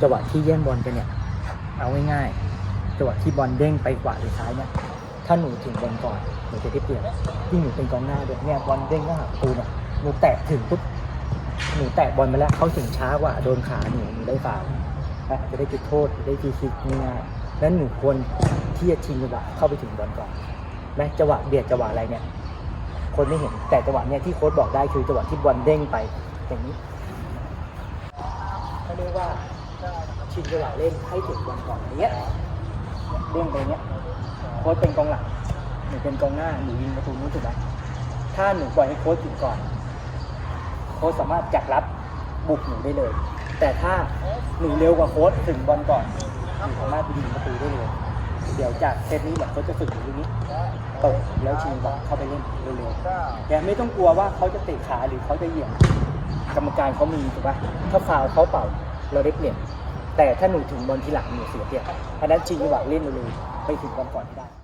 จังหวะที่แย่งบอลกันเนี่ย เอาง่ายๆจังหวะที่บอลเด้งไปขวาหรือซ้ายเนี่ยถ้าหนูถึงบอลก่อนหนูจะได้เปรียบที่งหนูเป็นกองหน้าด้วยเนี่ยบอลเด้งเข้าหาประตูเนี่ยหนูแตะถึงปุ๊บหนูแตะบอลไปแล้วเขาถึงช้ากว่าโดนขาหนูหนูได้ฟาวนะจะได้จุดโทษได้ฟรีคิกง่ายๆแล้วหนูควรที่จะชิงจังหวะเข้าไปถึงบอลก่อนแม้จังหวะเบียดจังหวะอะไรเนี่ย คนไม่เห็นแต่จังหวะเนี่ยที่โค้ชบอกได้คือจังหวะที่บอลเด้งไปอย่างนี้เขาเรียกว่า ชิงจังหวะเล่นให้ถึงบอลก่อนอย่างเงี้ยเด้งไปเงี้ยโค้ชเป็นกองหลังหนูเป็นกองหน้าหนูยิงประตูนู้นถูกไหมถ้าหนูปล่อยให้โค้ชถึงก่อน โค้ชสามารถจักรับบุกหนูได้เลย แต่ถ้าหนูเร็วกว่าโค้ชถึงบอลก่อนหนูสามารถไปยิงประตูได้เลยเดี๋ยวจากเซตนี้แบบเขาจะฝึกอยู่ตรงนี้ตกแล้วชิงบอลเข้าไปเล่นเร็วๆแต่ไม่ต้องกลัวว่าเขาจะเตะขาหรือเขาจะเหยียบกรรมการเขามีถูกปะถ้าฟาวเขาเป่าเราได้เปลี่ยน แต่ถ้าหนูถึงบอลทีหลังหนูเสียเปรียบเพราะฉะนั้นชิงจังหวะเล่นเร็วไปถึงบอลก่อนให้ได้